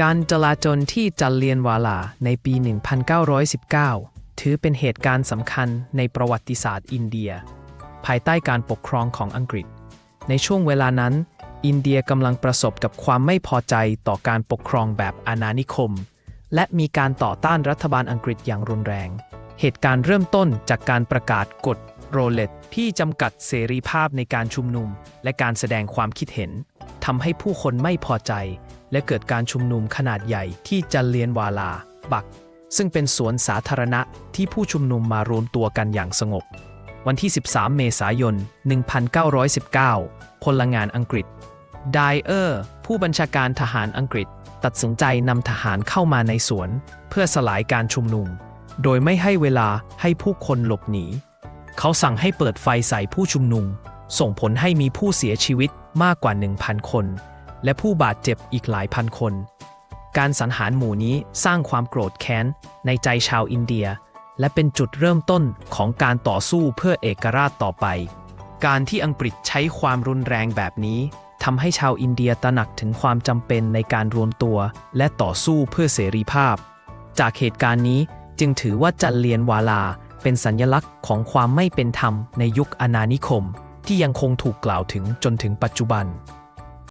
การจลาจลที่จัลเลียนวาลาในปี 1919 ถือเป็นเหตุการณ์สำคัญในประวัติศาสตร์อินเดีย ภายใต้การปกครองของอังกฤษ ในช่วงเวลานั้น อินเดียกำลังประสบกับความไม่พอใจต่อการปกครองแบบอาณานิคม และมีการต่อต้านรัฐบาลอังกฤษอย่างรุนแรง เหตุการณ์เริ่มต้นจากการประกาศกฎโรเลตที่จำกัดเสรีภาพในการชุมนุม และการแสดงความคิดเห็นทำให้ผู้คนไม่พอใจ และเกิดการชุมนุมขนาดใหญ่ที่จัลเลียนวาลา บัก ซึ่งเป็นสวนสาธารณะที่ผู้ชุมนุมมารวมตัวกันอย่างสงบ วันที่ 13 เมษายน 1919 พลงานอังกฤษไดเออร์ผู้บัญชาการทหารอังกฤษ ตัดสินใจนำทหารเข้ามาในสวน เพื่อสลายการชุมนุม โดยไม่ให้เวลาให้ผู้คนหลบหนี เขาสั่งให้เปิดไฟใส่ผู้ชุมนุม ส่งผลให้มีผู้เสียชีวิตมากกว่า 1,000 คน และผู้บาดเจ็บอีกหลายพันคน การสังหารหมู่นี้สร้างความโกรธแค้นในใจชาวอินเดีย และเป็นจุดเริ่มต้นของการต่อสู้เพื่อเอกราชต่อไป การที่อังกฤษใช้ความรุนแรงแบบนี้ทำให้ชาวอินเดียตระหนักถึงความจำเป็นในการรวมตัว และต่อสู้เพื่อเสรีภาพ จากเหตุการณ์นี้จึงถือว่าจันเลียนวาลาเป็นสัญลักษณ์ของความไม่เป็นธรรมในยุคอาณานิคม ที่ยังคงถูกกล่าวถึงจนถึงปัจจุบัน